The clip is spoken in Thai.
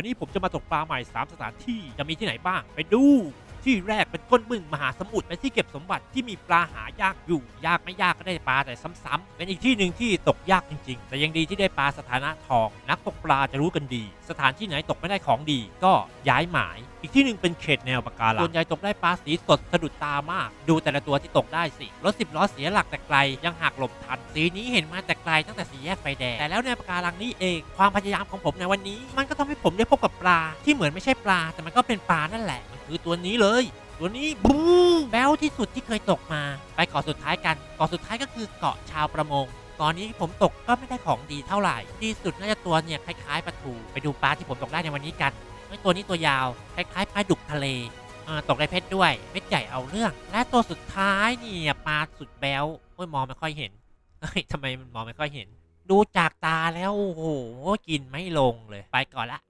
วันนี้ผมจะมาตกปลาใหม่ 3 สถานที่จะมีที่ไหนบ้าง ไปดู ที่แรกเป็นก้นบึงมหาสมุทรเป็นที่เก็บสมบัติที่มีปลาหายากอยู่ ยากไม่ยากก็ได้ปลาแต่ซ้ำๆเป็นอีกที่หนึ่งที่ตกยากจริง ๆ แต่ยังดีที่ได้ปลาสถานะทอง นักตกปลาจะรู้กันดี สถานที่ไหนตกไม่ได้ของดี ก็ย้ายหมาย อีกที่หนึ่งเป็นเขตแนวปะการังส่วนใหญ่ตกได้ปลาสีสดสะดุดตามาก ดูแต่ละตัวที่ตกได้สิรถสิบล้อเสียหลักแต่ไกลยังหักหลบทัน สีนี้เห็นมาแต่ไกลตั้งแต่สีแยกไฟแดงแต่แล้วแนวปะการังนี้เองความพยายามของผมในวันนี้ มันก็ทำให้ผมได้พบกับปลาที่เหมือนไม่ใช่ปลา แต่มันก็เป็นปลานั่นแหละมันคือตัวนี้เลยตัวนี้บูมแบลที่สุดที่เคยตกมา ไปเกาะสุดท้ายกันเกาะสุดท้ายก็คือเกาะชาวประมงตอนนี้ผมตกก็ไม่ได้ของดีเท่าไหร่ ที่สุดน่าจะตัวเนี่ยคล้ายๆปลาทูไปดูปลาที่ผมตกได้ในวันนี้กัน ไอ้ตัวนี้ตัวยาว คล้ายๆปลาดุกทะเลตกได้เพชรด้วยเม็ดใหญ่เอาเรื่อง และตัวสุดท้ายเนี่ยปลาสุดแบลโอ้ยมองไม่ค่อยเห็นเฮ้ยทำไมมันมองไม่ค่อยเห็น ดูจากตาแล้วโอ้โหกินไม่ลงเลย ไปก่อนละ